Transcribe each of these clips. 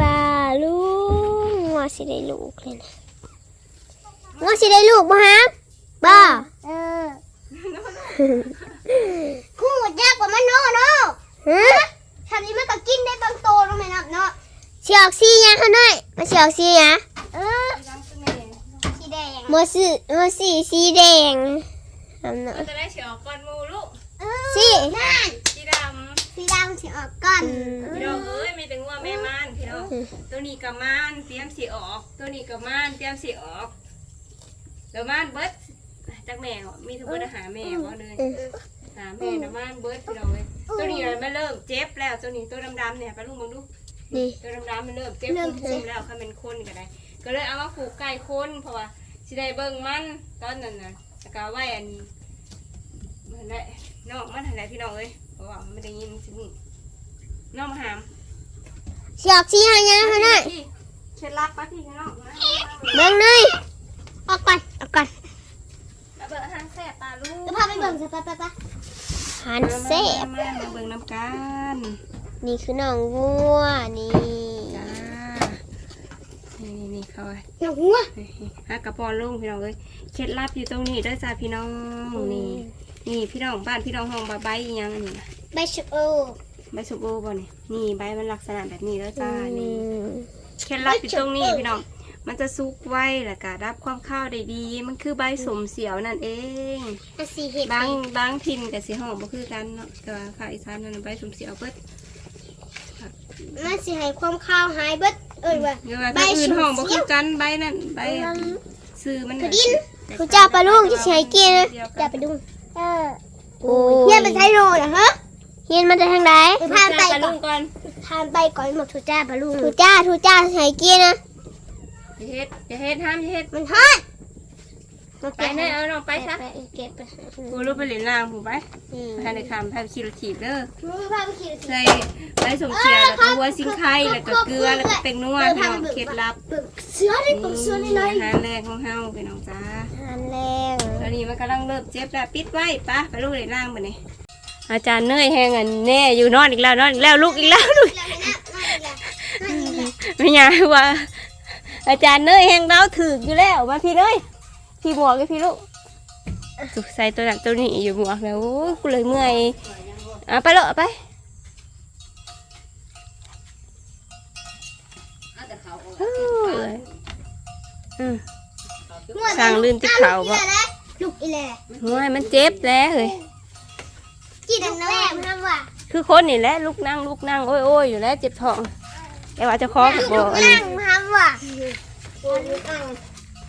ปลาลุงงัวสิได้ลูกเลยนะงัวสิได้ลูกบ่ฮะบ่เออคู่ยากกว่ามันเนาะเนาะฮะทำนี้มันก็กินได้บางโตรู้ไหมนะเนาะเสียอกสีหยังเขาหน่อยมาเสียอกสีหยังเออสีแดงมาสีมาสีสีแดงทำเนาะมันจะได้เฉียวก่อนหมูลูกสีนั่น สีดำสีดำสีออกก่อนพี่น้องเอ้ยมีแต่งัวแม่ม่านพี่น้องตัวนี้กับม่านเตรียมสีออก ตัวนี้กับม่านเตรียมสีออกแล้วม่านเบิดจากแม่เหรอมีทุกคนหาแม่บ่เลยหาแม่นะม่านเบิดพี่น้องเอ้ยตัวนี้มันเริ่มเจ็บแล้วตัวนี้ตัวดำๆเนี่ยไปลุงมองดูนี่ตัวดำๆมันเริ่มเจ็บคุ้มๆแล้วค่ะเป็นคนก็ได้ ก็เลยเอามาผูกไก่คนเพราะว่าสิได้เบิ่งมันตอนนั้นน่ะแล้วก็เอาไว้อันมันได้นอกมันอะไรพี่น้องเอ้ยเพ ราะว่ามันไม่ได้ยินสิมึงน้องมาหามเสียอกสีหางยังเขาหน่อยพี่เคล็ดลับปะพี่ข้างนอกมาเบิ่งหน่อยออกก่อนออกก่อนแล้วเบิ่งอาหารแซ่บปลาลูกจะพาไปเบิ่งสิไปไปไปหันเซ่มามามาเบิ่งน้ำกันนี่คือน้องวัวนี่จ้านี่นี่นี่เขาไว้น้องวัว ฮะกระปอนลุงพี่น้องเอ้ยเคล็ดลับอยู่ตรงนี้เด้อจ้าพี่น้องนี่ นี่พี่น้องบ้านพี่น้องห้องใบใบอีหยังอันนี้นะใบชะโอใบสุกโอบ่นี่นี่ใบมันลักษณะแบบนี้แล้วจ้านี่เคล็ดลับอยู่ตรงนี้พี่น้องมันจะซุกไว้แล้วก็รับความข้าวได้ดี มันคือใบสมเสียวนั่นเองอาสีเห็ดบางบางถิ่นกับสีหอมบ่คือกันเนาะแต่ว่าภาคอีสานนั่นนะใบสมเสียวเบิดมันสิให้ความข้าวหายเบิดเอ้ยว่าเดี๋ยวว่าถ้าอื่นหอมบ่คือกันใบนั่นใบซื้อมันคือน่ะดินคุณเจ้าปลาลูกที่ใช้กินนะเดียวกัเจ้านปลาลูกเออ โอ้ยเฮียนมันใช้โรยนะฮะเฮียนมันจะทางไหนพานไปปลาก่ลุอนงก่อนพานไปก่อนหมดทูจ้าปลาลูกทูจ้าทูจ้าใช้กินนะอย่าเฮ็ดอย่าเฮ็ดห้ามอย่าเฮ็ดมันฮอด ไปเนยเอาน้องไปซะเก็บไปกูรู้ไปเหรียญล่างผู้ไปอืมไปทางในคำพาไปขี่รถถีบเด้อมึงพาไปขี่ใส่ใบสมเสียวแล้วก็หัวซิงไข่แล้วก็เกลือแล้วก็เป็นนัวพี่น้องเคล็ดลับเบิกเสือได้เบิกเสือได้เลยอาหารแรกของเฮาพี่น้องจ้าหันแรงตอนนี้มันกำลังเริ่มเจ็บแล้วปิดไว้ปะไปลูกเลยล่างไปนี่อาจารย์เนยแห้งอันแน่อยู่นอนอีกแล้วนอนอีกแล้วลูกอีกแล้วลูกไม่ยายว่าอาจารย์เนยแห้งดาวถืออยู่แล้วมาพี่เนย พี่หมวกเลยพี่ลูกสุกใส่ตัวนั้นตัวนี้อยู่หมวกแล้วโอ้ยกูเลยเมื่อยเอาไปเลยเอาไปเอ้ยอืมสั่งลื่นที่เขาบ่ลูกอีแหล่โอ้ยมันเจ็บแล้วเฮ้ยจีดังแม่มันทำว่าคือคนนี่แหละลูกนั่งลูกนั่งโอ้ยโอ้ยอยู่แล้วเจ็บท้องแต่ว่าเจะคล้าของบ่อันนี้นั่งทำว่ะ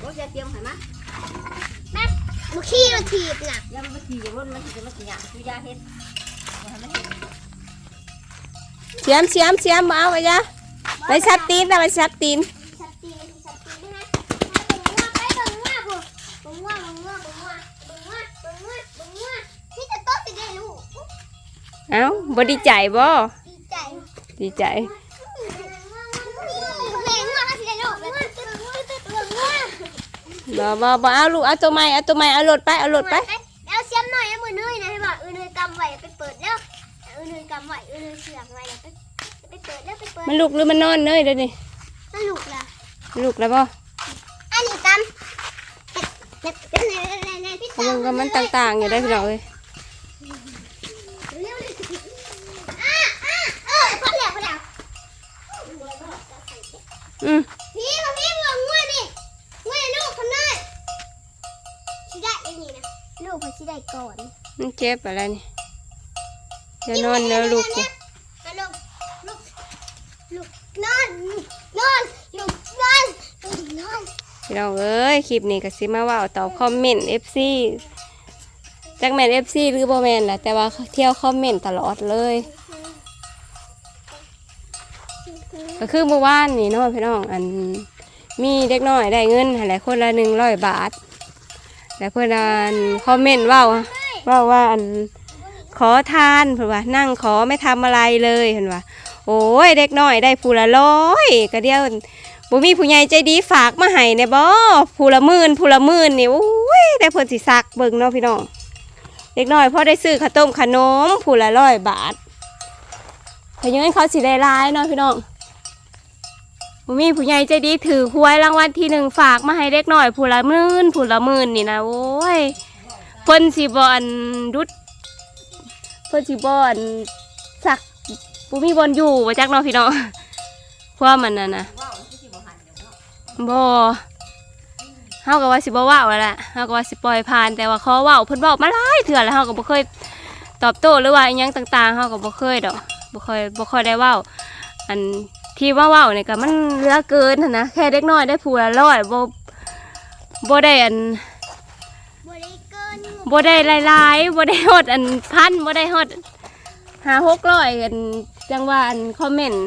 รถจะเตรียมให้มาแม่ ลูกขี้เราถีบน่ะยามันมาขี่รถมันจะมาขี่ยาคือยาเฮ็ดบ่ให้มันเฮ็ดเสียมเสียมเสียมมาเอาไปจ้ะไปซับตีนนะไปซับตีนชัดตีนชัดตีนนะฮะไปเบิ่งว่าพวกเบิ่งว่าเบิ่งว่าเบิ่งว่าเบิ่งว่าเบิ่งว่าเบิ่งว่านี่จะโต๊ะสิได้ลูกเอ้าบ่ดีใจบ่ดีใจดีใจ เพลงว่าสิได้ลูกแล้วตึ๊ดตึ๊ดตึ๊ดตึ๊ดว่า บ่บ่บ่เอาลูกเอาตัวใหม่เอาตัวใหม่เอารถไปเอารถไปแล้วเสียมหน่อยนะมือนุ้ยนะให้บอกเออเนยกำไหวไปเปิดแล้วเออเนยกำไหวเออเนยเสือกไว้แล้วไปไปเปิดแล้วไปเปิดมันลุกหรือมันนอนเนยเดี๋ยวนี้สนุกล่ะลุกแล้วบ่อันนี้กำเน็ตเน็ตเน็ตเน็ตเน็ตพี่เพราะมันก็มันต่างๆอยู่ได้อพี่น้องเอ้ยเร็วเลยอะอะเออพอแล้วพอแล้วอืม ลูกพอชิได้ก่อนมันเจ็บอะไรนี่อย่านอนเนอะลูกกูลูกลูกลูกนอนนอนลูกนอนลูกนอนพี่น้องเอ้ยคลิปนี้ก็สิมาเว่าตอบคอมเมนต์ FC จักแม่น FC หรือบ่แม่นล่ะแต่ว่าเที่ยวคอมเมนต์ตลอดเลย ก็คือเมื่อวานนี่เนาะพี่น้องอันมีเด็กน้อยได้เงินหลายคนละหนึ่งร้อยบาท แล้วเพื่อนันคอมเมนต์ว่าว่าว่าอันขอทานเพื่อนว่านั่งขอไม่ทำอะไรเลยเห็นว่า โอ้ยเด็กน้อยได้ผู้ละร้อยก็เดียวบ่มีผู้ใหญ่ใจดีฝากมาให้เนี่ยบ่ผู้ละหมื่นผู้ละหมื่นนี่โอ้ยได้เพิ่นสิซักเบิ่งเนาะพี่น้องเด็กน้อยพ่อได้ซื้อข้าวต้มขนมผู้ละร้อยบาทเพราะงั้นเขาสิได้รายเนาะพี่น้อง บ่มีผู้ใหญ่ใจดีถือหวยรางวัลที่หนึ่งฝากมาให้เด็กหน่อยผู้ละหมื่นผู้ละหมื่นนี่นะโอ้ยเพิ่นสิบอนดุดเพิ่นสิบอนสักบ่มีบอลอยู่ว่าจักเนาะพี่น้องเพราะว่ามันน่ะนะว้าวที่สิบ่หันเดี๋ยวเนาะบ่เฮาก็ว่าสิบ่ว้าแล้วล่ะเฮาก็ว่าสิปล่อยผ่านแต่ว่าขอว้าวเพิ่นว้ามาหลายเทื่อแล้วเฮาก็บ่เคยตอบโต้หรือว่าอิหยังต่างๆเฮาก็บ่เคยดอกบ่เคยบ่ค่อยได้ว้าวอัน ที่ว่าว้าเนี่ยก็มันเหลือเกินนนะแค่เด็กน้อยได้ผู้ละร้อยบ่บ่ได้อันบ่ได้เกินบ่ได้หลายๆบ่ได้ฮอดอันพันบ่ได้ฮอดห้าหกร้อยอันจังว่าอันคอมเมนต์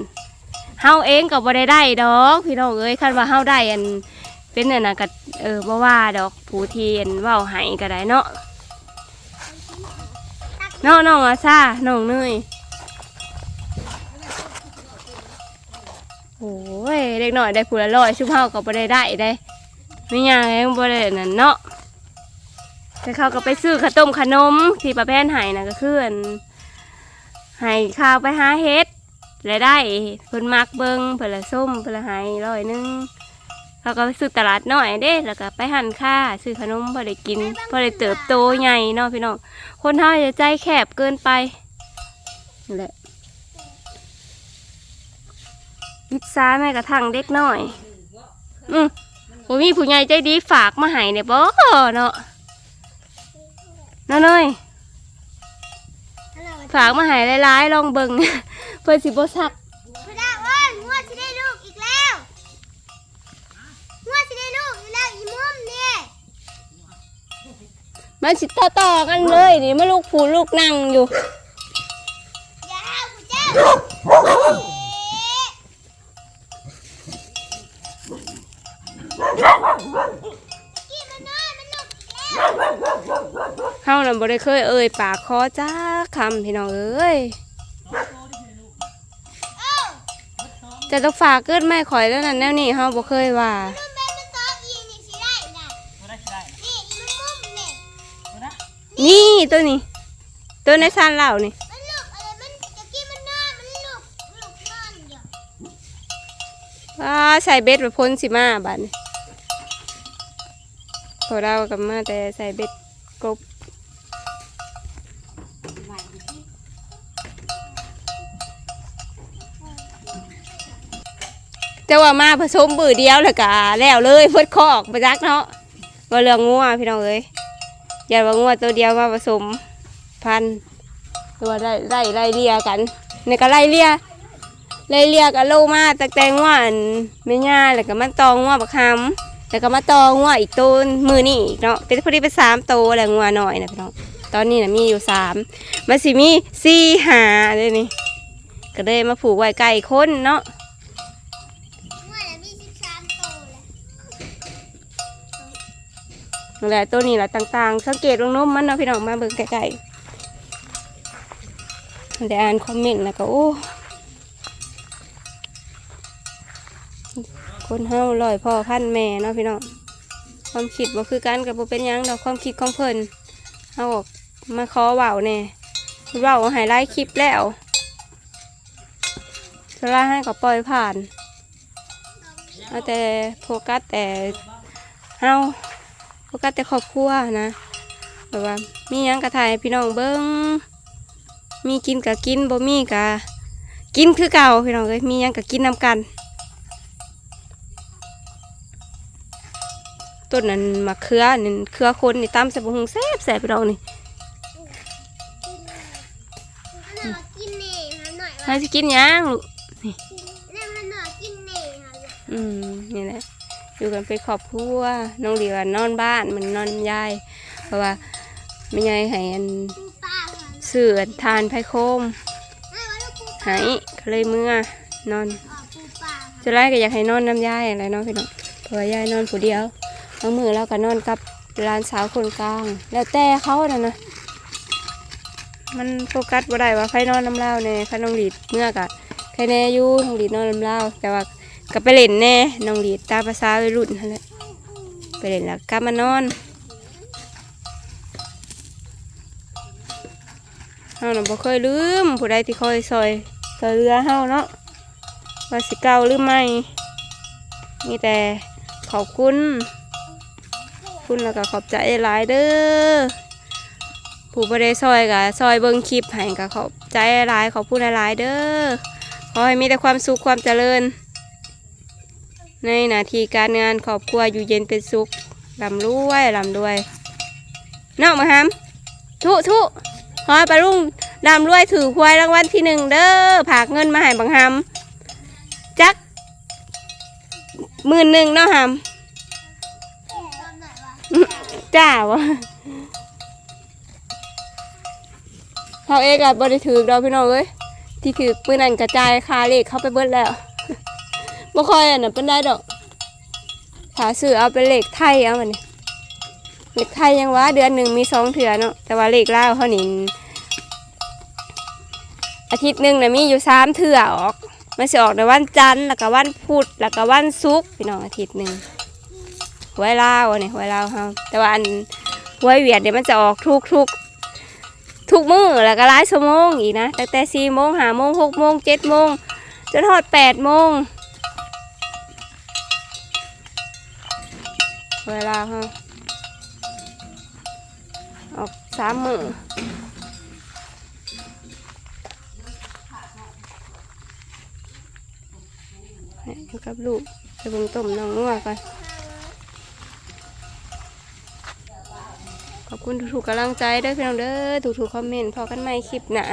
เฮาเองก็บ่ได้ได้ดอกพี่น้องเอ้ยคันว่าเฮาได้อันเป็นอันน่ะก็เออบ่ว่าดอกผู้ที่อันเว้าให้ก็ได้เนาะเนาะน้องอาซาน้องเนย โอ้ยเด็กหน้อยได้ผู้ละร้อยชุบเฮาก็บ่ได้ได้ได้ไม่ยากเองบ่ได้นั่นเนาะแต่เขาก็ไปซื้อขาวต้มขนมที่ประแพนไห้นะก็คืออันไห้ข้าวไปหาเฮ็ดแล้ได้เพิ่นมักเบิงเพิ่นละส้มเพิ่นละไห้ร้อยหนึงเขาก็ไปซื้อตลาดน้อยเด้ แล้วก็ไปหั่นค่าซื้อขนมพอได้กินพอได้เติบโตใหญ่เนาะพี่น้องคนเฮาจะใจแคบเกินไปนั่นแหละ พิซซ่าแม่กระทั่งเด็กน้อย อืมผมมีผู้ใหญ่ใจดีฝากมาให้เนี่ยบ่เนาะน้าน้อยฝากมาใหายหลายๆลองเบิ่งเพื่อสิบ่ซักพระดาเอ้ยงวดสิได้ลูกอีกแล้วงวดสิได้ลูกอีกแล้วอีมุมนี่มันสิต่อต่อๆกันเลยนี่มาลูกผูลูกนั่งอยู่อย่าเอาผู้เจ้า เฮาน่ะบ่ได้เคยเอ่ยปากคอจ้าคำพี่น้องเอ้ยจะต้องฝากเกิดแม่ข่อยแล้วนั่นแนวนี้เฮาบ่เคยว่านุ่มแม่มันตออีนี่สิได้น่ะนี่อีมุมนี่นี่ตัวนี้ ตัวในซานเหล่านี่มันลูกอะไรมันตะกี้มันนอนมันลูกลูกนอนอยู่ว้าใส่เบ็ดไปพ้นสิมาบัดนี้พอเรากับมาแต่ใส่เบ็ดกบ จะว่ามาผสมบือเดียวแล้วก็แล้วเลยเพื่อคอกไปจักเนาะว่าเรื่องงัวพี่น้องเอ้ยอย่าว่างัวตัวเดียวมาผสมพันธุ์หรือว่าไล่ไล่ไล่เลียกันในก็ไล่เลียไล่เลียกันโลมาตั้งแต่งัวนไม่ง่ายแล้วก็มาตองงัวบักคำแล้วก็มาตองงัวอีกตัวมือนี่อีกเนาะเป็นพอดีเป็นสามตัวแล้วงัวหน่อยนะพี่น้องตอนนี้นะมีอยู่สามมันสิมีสี่หาเลยนี่ก็เลยมาผูกไว้ไก่ค้นเนาะ งวดละมีสิบสามตัวเลย นั่น แหละตัวนี้แหละต่างๆ สังเกตลงนมมันเนาะพี่น้องมาเบิ่งใกล้ๆแต่อ่านคอมเมนต์แล้วก็โอ้คนเฮาลอยพ่อพันแม่เนาะพี่น้องความคิดบ่คือกันกับบ่เป็นยังดอกความคิดของเพิ่นเฮาออกมาขอเว้าแน่เว้าหายไลฟ์คลิปแล้วสลาให้ก็ปล่อยผ่านเอาแต่โฟกัสแต่เฮา โฟกัสแต่ครอบครัวนะแบบว่ามีหยังกระถ่ายให้พี่น้องเบิ้งมีกินกะกินบ่มีกะกินคือเก่าพี่น้องเอ้ยมีหยังกะกินนำกันต้นนั้นมะเขือนี่เครือคนนี่ตามใส่บะฮุงแซ่บแซ่บพี่น้องนี่มันหน่อกินเน่ฮะหน่อยใครว่าสิกินหยังลูกเนี่ยมันหน่อกินเน่ฮะอืมนี่แหละ อยู่กันเป็นครอบครัวน้องเดีว่านอนบ้านมันนอนยายเพราะว่าไม่ยายให้อันเสือทานไผ่โคมหาลูกปูปลาหายก็เลยเมื่อนอนจะไล่ก็อยากให้นอนน้ำยายอะไรเนาะพี่น้องเพราะว่ายายนอนผู้เดียวบางมือเราก็นอนกับหลานสาวคนกลาง แล้วแต่เขาน่ะนะมันโฟกัสบ่ได้ว่าใครนอนน้ำเล่าวแน่ใครน้องหลีดเมื่อกะใครแน่ยู่น้องหลีดนอนน้ำเล่าแต่ว่า ก็ไปเล่นแน่น้องหลีดตาภาษาวัยรุ่นนั่นแหละไปเล่นแล้วกลับมานอนเฮาน่ะบ่เคยลืมผู้ใดที่คอยซอยซอยเรือเฮาเนาะว่าสิเก่าหรือไม่มีแต่ขอบคุณ คุณแล้วก็ขอบใจหลายเด้อผู้บริซอยกับซอยเบิ้งคลิปให้ก็ขอบใจหลายขอบคุณหลายเด้อขอให้มีแต่ความสุขความเจริญ ในหน้าที่การงานครอบครัวอยู่เย็นเป็นสุขลำรวยลำรวยนอกมาหามทุทุขอปลาลุงลำรวยถือควายรางวัลที่หนึ่งเด้อผากเงินมาให้บังหามจักหมื่นหนึ่งเนาะหามจ้าวะเขาเองอะบริถือเราพี่น้องเอ้ยที่ถือปืนนั่นกระจายคาเลขเข้าไปเบิดแล้ว บ่ค่อยอันนั้นเป็นได้ดอกถ้าซื้อเอาเป็นเลขไทยเอามันนี่เลขไทยยังว่าเดือนหนึ่งมีสองเถื่อเนาะแต่ว่าเหลขลาวเขานี่อาทิตย์หนึ่งน่ะมีอยู่สามเถื่อออกมันสิออกในวันจันทร์แล้วก็วันพุธแล้วก็วันศุกร์พี่น้องอาทิตย์หนึ่งหวยลาวอันนี้หวยลาวเฮาแต่ว่าอันหวยเวียดเดี๋ยวมันจะออกทุกทุกทุกมือแล้วก็หลายชั่วโมงอีกนะตั้งแต่สี่โมงห้าโมงหกโมงเจ็ดโมงจนทอดแปดโมง หวลาฮาออกสามมือให้อยู่กับลูกจะเบิ่งต้มน้องงัวก่อนขอบคุณทุกๆกำลังใจด้อพี่น้องเด้อทุกๆคอมเมนต์พอกันใหม่คลิปหน้า